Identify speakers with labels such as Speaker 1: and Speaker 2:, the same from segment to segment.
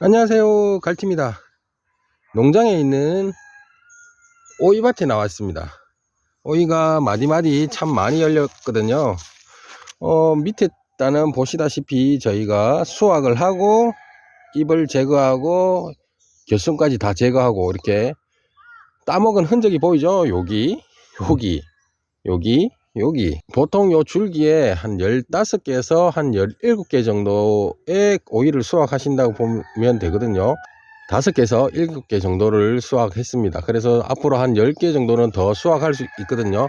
Speaker 1: 안녕하세요 갈티입니다. 농장에 있는 오이밭에 나왔습니다. 오이가 마디마디 참 많이 열렸거든요. 어, 밑에 따는 보시다시피 저희가 수확을 하고 잎을 제거하고 결순까지 다 제거하고 이렇게 따먹은 흔적이 보이죠? 여기 여기 여기 여기 보통 요 줄기에 한 15개에서 한 17개 정도의 오이를 수확하신다고 보면 되거든요. 5개에서 7개 정도를 수확했습니다. 그래서 앞으로 한 10개 정도는 더 수확할 수 있거든요.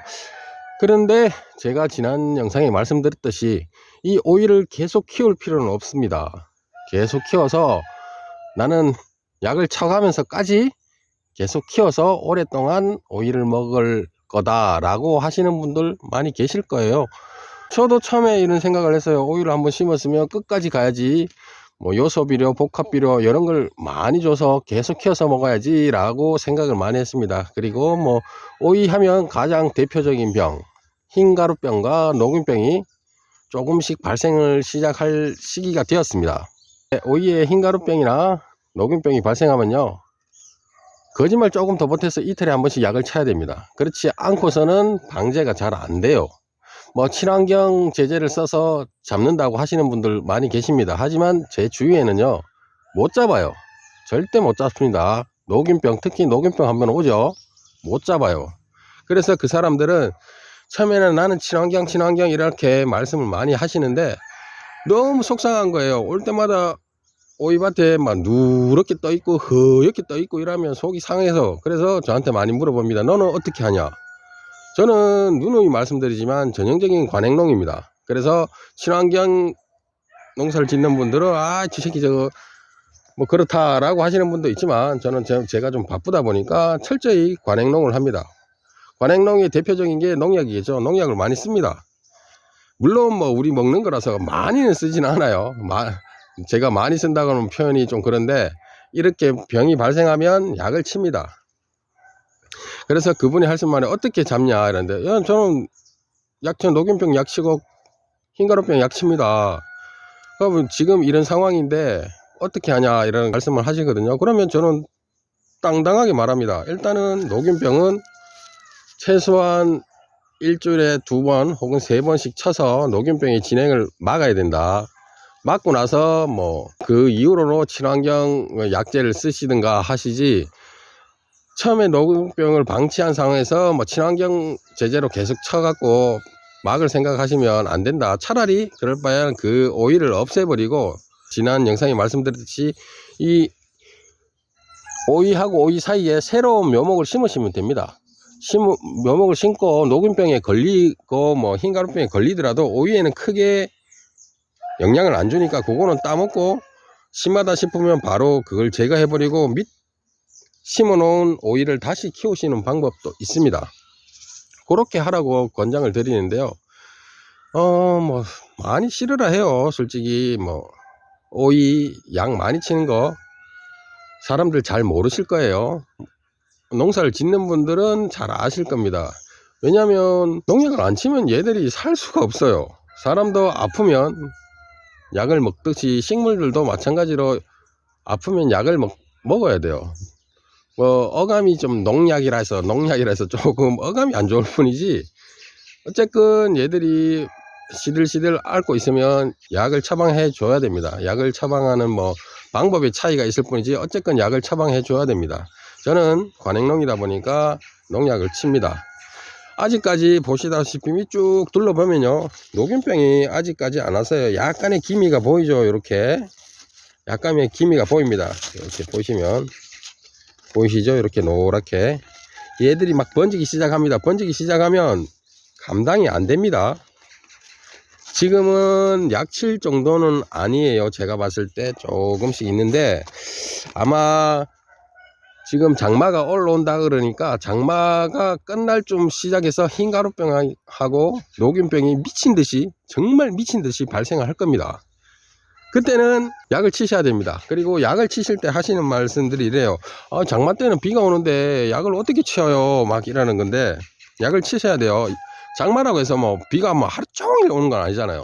Speaker 1: 그런데 제가 지난 영상에 말씀드렸듯이 이 오이를 계속 키울 필요는 없습니다. 계속 키워서 나는 약을 쳐가면서까지 계속 키워서 오랫동안 오이를 먹을 거다라고 하시는 분들 많이 계실 거예요. 저도 처음에 이런 생각을 했어요. 오이를 한번 심었으면 끝까지 가야지. 뭐 요소비료, 복합비료 이런 걸 많이 줘서 계속 키워서 먹어야지라고 생각을 많이 했습니다. 그리고 뭐 오이 하면 가장 대표적인 병, 흰가루병과 녹균병이 조금씩 발생을 시작할 시기가 되었습니다. 오이에 흰가루병이나 녹균병이 발생하면요. 거짓말 조금 더 보태서 이틀에 한 번씩 약을 쳐야 됩니다. 그렇지 않고서는 방제가 잘 안 돼요. 뭐 친환경 제재를 써서 잡는다고 하시는 분들 많이 계십니다. 하지만 제 주위에는요 못 잡아요. 절대 못 잡습니다. 녹균병 특히 녹균병 한번 오죠. 못 잡아요. 그래서 그 사람들은 처음에는 나는 친환경 친환경 이렇게 말씀을 많이 하시는데 너무 속상한 거예요. 올 때마다 오이밭에 막 누렇게 떠 있고 허옇게 떠 있고 이러면 속이 상해서 그래서 저한테 많이 물어봅니다. 너는 어떻게 하냐? 저는 누누이 말씀드리지만 전형적인 관행농입니다. 그래서 친환경 농사를 짓는 분들은 아, 저 새끼 저거 뭐 그렇다라고 하시는 분도 있지만 저는 제- 제가 좀 바쁘다 보니까 철저히 관행농을 합니다. 관행농의 대표적인 게 농약이겠죠. 농약을 많이 씁니다. 물론 뭐 우리 먹는 거라서 많이는 쓰지는 않아요. 마- 제가 많이 쓴다고 하는 표현이 좀 그런데 이렇게 병이 발생하면 약을 칩니다. 그래서 그분이 하신 말에 어떻게 잡냐 이런데 야, 저는 약쳐 녹균병 약치고 흰가루병 약칩니다. 그러면 지금 이런 상황인데 어떻게 하냐 이런 말씀을 하시거든요. 그러면 저는 당당하게 말합니다. 일단은 녹균병은 최소한 일주일에 두 번 혹은 세 번씩 쳐서 녹균병의 진행을 막아야 된다. 맞고 나서 뭐 그 이후로 친환경 약제를 쓰시든가 하시지 처음에 녹균병을 방치한 상황에서 뭐 친환경 제재로 계속 쳐갖고 막을 생각하시면 안 된다. 차라리 그럴 바에는 그 오이를 없애버리고 지난 영상에 말씀드렸듯이 이 오이하고 오이 사이에 새로운 묘목을 심으시면 됩니다. 심 묘목을 심고 녹균병에 걸리고 뭐 흰가루병에 걸리더라도 오이에는 크게 영향을 안 주니까 그거는 따먹고 심하다 싶으면 바로 그걸 제거해버리고 밑 심어 놓은 오이를 다시 키우시는 방법도 있습니다. 그렇게 하라고 권장을 드리는데요. 어, 뭐, 많이 싫으라 해요. 솔직히, 뭐, 오이 양 많이 치는 거 사람들 잘 모르실 거예요. 농사를 짓는 분들은 잘 아실 겁니다. 왜냐면 농약을 안 치면 얘들이 살 수가 없어요. 사람도 아프면 약을 먹듯이 식물들도 마찬가지로 아프면 약을 먹, 먹어야 돼요. 뭐 어감이 좀 농약이라 해서 농약이라 해서 조금 어감이 안 좋을 뿐이지 어쨌든 얘들이 시들시들 앓고 있으면 약을 처방해 줘야 됩니다. 약을 처방하는 뭐 방법의 차이가 있을 뿐이지 어쨌건 약을 처방해 줘야 됩니다. 저는 관행농이다 보니까 농약을 칩니다. 아직까지 보시다시피 쭉 둘러보면요. 녹균병이 아직까지 안 왔어요. 약간의 기미가 보이죠. 이렇게. 약간의 기미가 보입니다. 이렇게 보시면. 보이시죠? 이렇게 노랗게. 얘들이 막 번지기 시작합니다. 번지기 시작하면 감당이 안 됩니다. 지금은 약칠 정도는 아니에요. 제가 봤을 때 조금씩 있는데 아마 지금 장마가 올라온다 그러니까 장마가 끝날 좀 시작해서 흰가루병하고 녹균병이 미친 듯이 정말 미친 듯이 발생을 할 겁니다. 그때는 약을 치셔야 됩니다. 그리고 약을 치실 때 하시는 말씀들이 이래요. 아, 장마 때는 비가 오는데 약을 어떻게 치어요? 막 이러는 건데 약을 치셔야 돼요. 장마라고 해서 뭐 비가 뭐 하루 종일 오는 건 아니잖아요.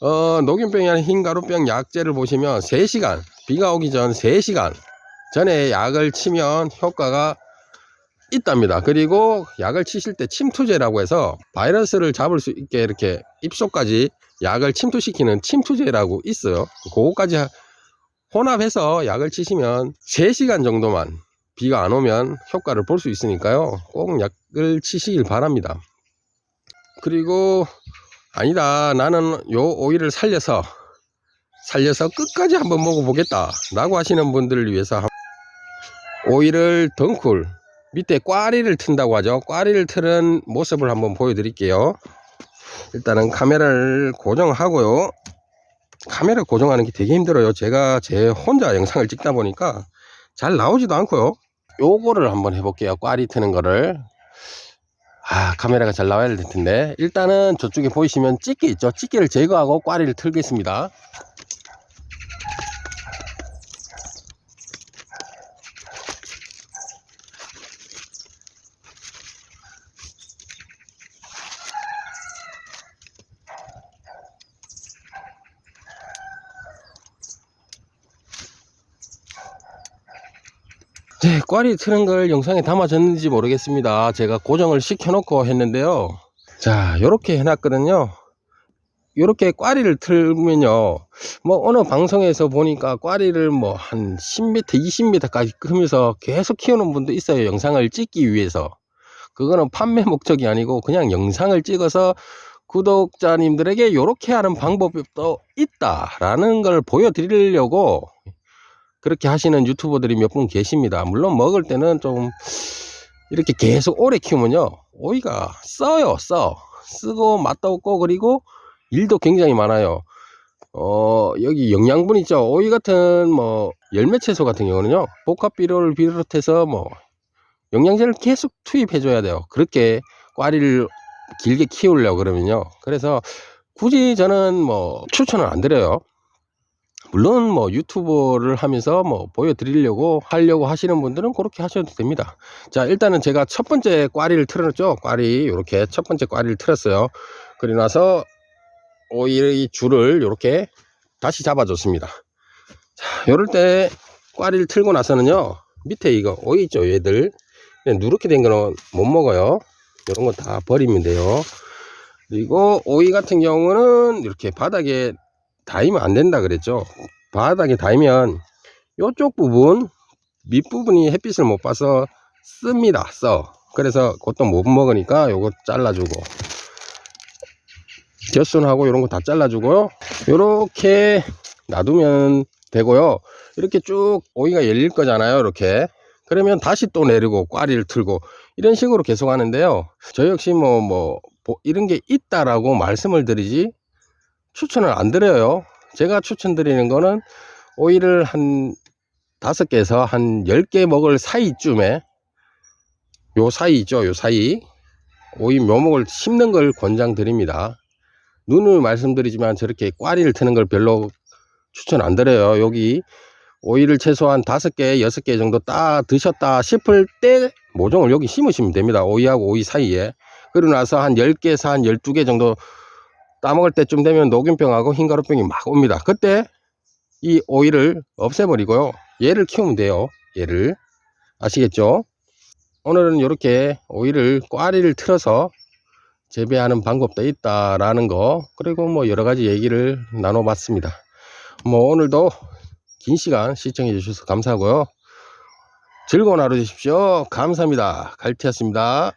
Speaker 1: 어, 녹균병이 아닌 흰가루병 약제를 보시면 3시간, 비가 오기 전 3시간 전에 약을 치면 효과가 있답니다. 그리고 약을 치실 때 침투제라고 해서 바이러스를 잡을 수 있게 이렇게 입속까지 약을 침투시키는 침투제라고 있어요. 그거까지 하- 혼합해서 약을 치시면 3시간 정도만 비가 안 오면 효과를 볼 수 있으니까요. 꼭 약을 치시길 바랍니다. 그리고 아니다. 나는 요 오이를 살려서 살려서 끝까지 한번 먹어보겠다. 라고 하시는 분들을 위해서 한- 오이를 덩쿨 밑에 꽈리를 튼다고 하죠. 꽈리를 틀은 모습을 한번 보여드릴게요. 일단은 카메라를 고정하고요. 카메라 고정하는 게 되게 힘들어요. 제가 제 혼자 영상을 찍다 보니까 잘 나오지도 않고요. 요거를 한번 해볼게요. 꽈리 트는 거를. 아, 카메라가 잘 나와야 될 텐데. 일단은 저쪽에 보이시면 집게 있죠. 집게를 제거하고 꽈리를 틀겠습니다. 네, 꽈리 트는 걸 영상에 담아졌는지 모르겠습니다. 제가 고정을 시켜놓고 했는데요. 자, 요렇게 해놨거든요. 요렇게 꽈리를 틀면요. 뭐, 어느 방송에서 보니까 꽈리를 뭐, 한 10m, 20m까지 크면서 계속 키우는 분도 있어요. 영상을 찍기 위해서. 그거는 판매 목적이 아니고 그냥 영상을 찍어서 구독자님들에게 요렇게 하는 방법이 또 있다라는 걸 보여드리려고 그렇게 하시는 유튜버들이 몇 분 계십니다. 물론 먹을 때는 좀 이렇게 계속 오래 키우면요. 오이가 써요, 써. 쓰고 맛도 없고 그리고 일도 굉장히 많아요. 어, 여기 영양분 있죠. 오이 같은 뭐 열매 채소 같은 경우는요. 복합 비료를 비롯해서 뭐 영양제를 계속 투입해 줘야 돼요. 그렇게 꽈리를 길게 키우려고 그러면요. 그래서 굳이 저는 뭐 추천을 안 드려요. 물론 뭐 유튜버를 하면서 뭐 보여드리려고 하려고 하시는 분들은 그렇게 하셔도 됩니다. 자 일단은 제가 첫 번째 꽈리를 틀어놨죠. 꽈리 이렇게 첫 번째 꽈리를 틀었어요. 그리고 나서 오이의 줄을 이렇게 다시 잡아줬습니다. 자 요럴 때 꽈리를 틀고 나서는요. 밑에 이거 오이 있죠 얘들 그냥 누렇게 된 거는 못 먹어요. 이런 거 다 버리면 돼요. 그리고 오이 같은 경우는 이렇게 바닥에 닿으면 안 된다 그랬죠. 바닥에 닿으면 이쪽 부분 밑부분이 햇빛을 못 봐서 씁니다. 써. 그래서 그것도 못 먹으니까 요거 잘라주고 젖순하고 이런 거 다 잘라주고요. 요렇게 놔두면 되고요. 이렇게 쭉 오이가 열릴 거잖아요. 이렇게. 그러면 다시 또 내리고 꽈리를 틀고 이런 식으로 계속 하는데요. 저 역시 뭐, 뭐, 이런 게 있다라고 말씀을 드리지 추천을 안 드려요. 제가 추천드리는 거는 오이를 한 다섯 개에서 한 열 개 먹을 사이쯤에 요 사이 있죠. 요 사이 오이 묘목을 심는 걸 권장드립니다. 눈을 말씀드리지만 저렇게 꽈리를 트는 걸 별로 추천 안 드려요. 여기 오이를 최소한 다섯 개, 여섯 개 정도 따 드셨다 싶을 때 모종을 여기 심으시면 됩니다. 오이하고 오이 사이에. 그러고 나서 한 10개에서 한 12개 정도 따먹을 때쯤 되면 녹균병하고 흰가루병이 막 옵니다. 그때 이 오이를 없애버리고요. 얘를 키우면 돼요. 얘를. 아시겠죠? 오늘은 이렇게 오이를 꽈리를 틀어서 재배하는 방법도 있다라는 거 그리고 뭐 여러 가지 얘기를 나눠봤습니다. 뭐 오늘도 긴 시간 시청해 주셔서 감사하고요. 즐거운 하루 되십시오. 감사합니다. 갈티였습니다.